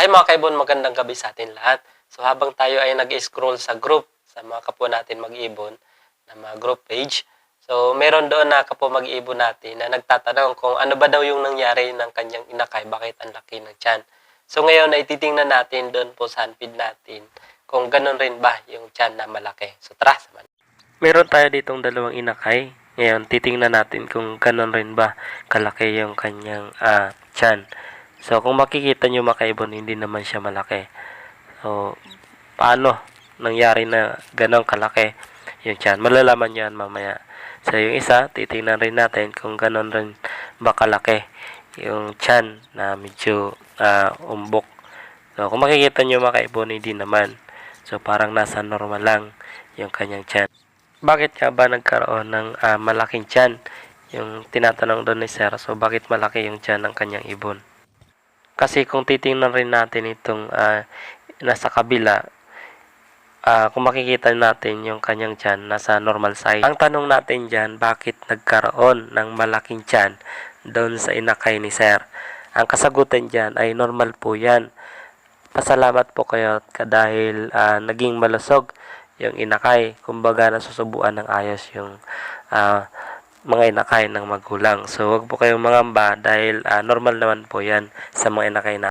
Hi mga kaibon, magandang gabi sa atin lahat. So habang tayo ay nag-scroll sa group, sa mga kapwa natin mag-ibon, na mga group page, so meron doon na kapwa mag-ibon natin na nagtatanong kung ano ba daw yung nangyari ng kanyang inakay, bakit ang laki ng tiyan. So ngayon ay titingnan natin doon po sa handpid natin kung ganun rin ba yung tiyan na malaki. So tara, samahan. Meron tayo ditong dalawang inakay. Ngayon, titingnan natin kung ganun rin ba kalaki yung kanyang ah, tiyan. So, kung makikita nyo makaibon, hindi naman siya malaki. So, paano nangyari na ganun kalaki yung tiyan? Malalaman yan mamaya. So, yung isa, titingnan rin natin kung ganun rin ba kalaki yung tiyan na medyo ah, umbok. So, kung makikita nyo makaibon, hindi naman. So, parang nasa normal lang yung kanyang tiyan. Bakit nga ba nagkaroon ng ah, malaking tiyan? Yung tinatanong doon ni Sir, so bakit malaki yung tiyan ng kanyang ibon? Kasi kung titingnan rin natin itong ah, nasa kabila, ah, kung makikita natin yung kanyang tiyan nasa normal size. Ang tanong natin dyan, bakit nagkaroon ng malaking tiyan doon sa inakay ni Sir? Ang kasagutan dyan ay normal po yan. Pasalamat po kayo ka- dahil ah, naging malusog yung inakay. Kumbaga nasusubuan ng ayos yung ah, mga inakay ng magulang. So, wag po kayong mangamba dahil ah, normal naman po yan sa mga inakay na